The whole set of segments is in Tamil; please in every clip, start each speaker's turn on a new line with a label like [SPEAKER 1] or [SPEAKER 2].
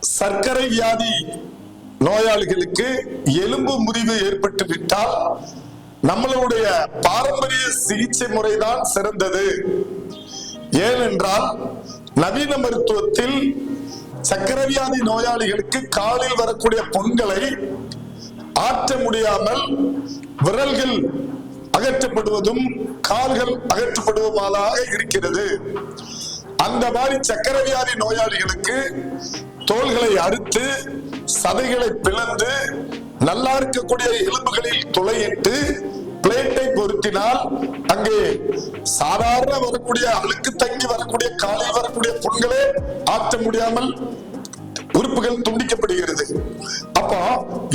[SPEAKER 1] சர்க்கரை வியாதி நோயாளிகளுக்கு எலும்பு முறிவு ஏற்பட்டு விட்டால் நம்மளுடைய பாரம்பரிய சிகிச்சை முறைதான் சிறந்தது. ஏனென்றால் நவீன மருத்துவத்தில் சர்க்கரை வியாதி நோயாளிகளுக்கு காலில் வரக்கூடிய புண்களை ஆற்ற முடியாமல் விரல்கள் அகற்றப்படுவதும் கால்கள் அகற்றப்படுவதாக இருக்கிறது. அந்த மாதிரி சக்கரவியாதி நோயாளிகளுக்கு தோள்களை அறுத்து சதைகளை பிளந்து நல்லா இருக்கக்கூடிய எலும்புகளில் துளையிட்டு பிளேட்டை பொருத்தினால் அங்கே சாதாரண வரக்கூடிய அழுக்கு தங்கி வரக்கூடிய காலில் வரக்கூடிய புண்களே ஆற்ற முடியாமல் உறுப்புகள் துண்டிக்கப்படுகிறது. அப்போ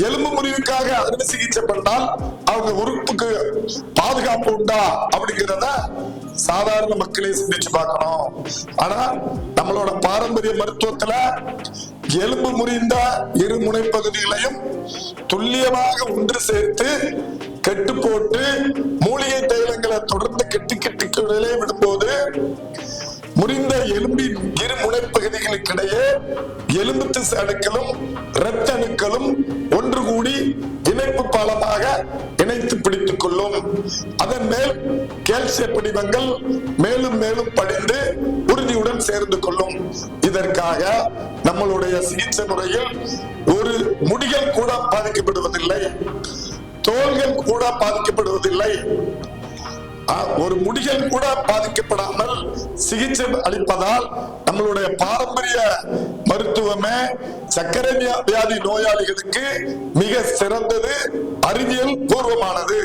[SPEAKER 1] எலும்பு முறிவுக்காக அறுவை சிகிச்சை பண்ணால் அவங்க உறுப்புக்கு பாதுகாப்பு உண்டா அப்படிங்கிறத சாதாரண மக்களே சிந்திச்சு பார்க்கணும். ஆனா நம்மளோட பாரம்பரிய மருத்துவத்துல எலும்பு முறிந்த இரு முனைப்பகுதிகளையும் துல்லியமாக ஒன்று சேர்த்து கெட்டு போட்டு மூலிகை தைலங்களை தொடர்ந்து கெட்டி கெட்டி கீழே விடும்போது முறிந்த எலும்பின் இரு முனைப்பகுதிகளுக்கிடையே எலும்பு திசு அணுக்களும் அணுக்களும் ஒன்று கூடி இணைப்பு பாலமாக இணைத்து பிடித்துக் கொள்ளும். அதன் மேல் கேல்சிய படிவங்கள் மேலும் மேலும் படிந்து உறுதியுடன் சேர்ந்து கொள்ளும். இதற்காக நம்மளுடைய சிகிச்சை முறையில் ஒரு முடிகள் கூட பாதிக்கப்படுவதில்லை. தோள்கள் கூட பாதிக்கப்படுவதில்லை. ஒரு முடிகள் கூட பாதிக்கப்படாமல் சிகிச்சை அளிப்பதால் நம்மளுடைய பாரம்பரிய மருத்துவமே சக்கரை வியா- வியாதி நோயாளிகளுக்கு மிக சிறந்தது அறிவியல் பூர்வமானது.